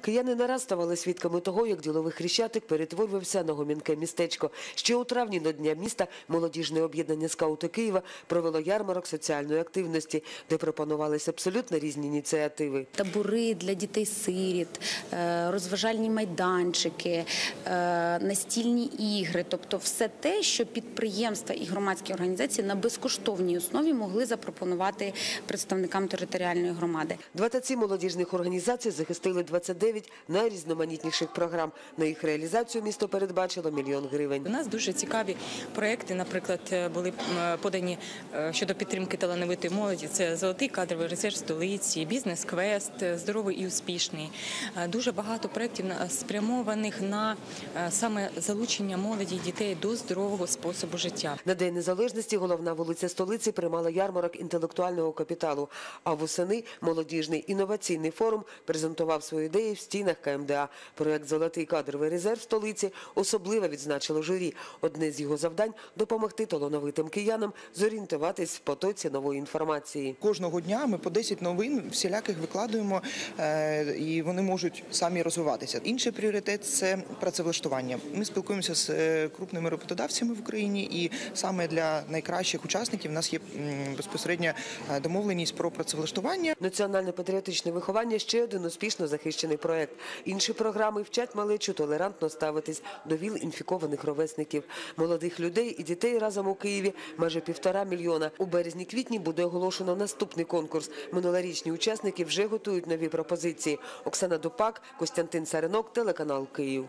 Кияни не раз ставали свідками того, як діловий хрещатик перетворювався на гомінке містечко. Ще у травні до Дня міста молодіжне об'єднання скаути Києва провело ярмарок соціальної активності, де пропонувались абсолютно різні ініціативи. табори для дітей-сиріт, е, розважальні майданчики, е, настільні ігри, тобто все те, що підприємства і громадські організації на безкоштовній основі могли запропонувати представникам територіальної громади. 27 молодіжних організацій захистили 29 найрізноманітніших програм. На їх реалізацію місто передбачило мільйон гривень. У нас дуже цікаві проекти, наприклад, е, були подані е, щодо підтримки талановитої молоді. Це золотий кадровий резерв столиці, бізнес-квест, е, здоровий і успішний. Е, Дуже багато проєктів спрямованих на е, саме залучення молоді і дітей до здорового способу життя. На День Незалежності головна вулиця столиці приймала ярмарок інтелектуального капіталу. А восени молодіжний інноваційний форум презентував свої ідеї в стінах КМДА. Проект Золотий кадровий резерв столиці особливо відзначило журі. Одне з його завдань допомогти талановитим киянам зорієнтуватись в потоці нової інформації. Кожного дня ми по 10 новин всіляких викладуємо, е, і вони можуть самі розвиватися. Інший пріоритет це працевлаштування. Ми спілкуємося з е, крупними роботодавцями в Україні, і саме для найкращих учасників у нас є безпосередня е, домовленість про працевлаштування. Національне патріотичне виховання ще один успішно захищений проект. Інші програми вчать малечу толерантно ставитись до віл інфікованих ровесників, молодих людей і дітей разом у Києві майже півтора мільйона. У березні-квітні буде оголошено наступний конкурс. Минулорічні учасники вже готують нові пропозиції. Оксана Дупак, Костянтин Саринок, телеканал Київ.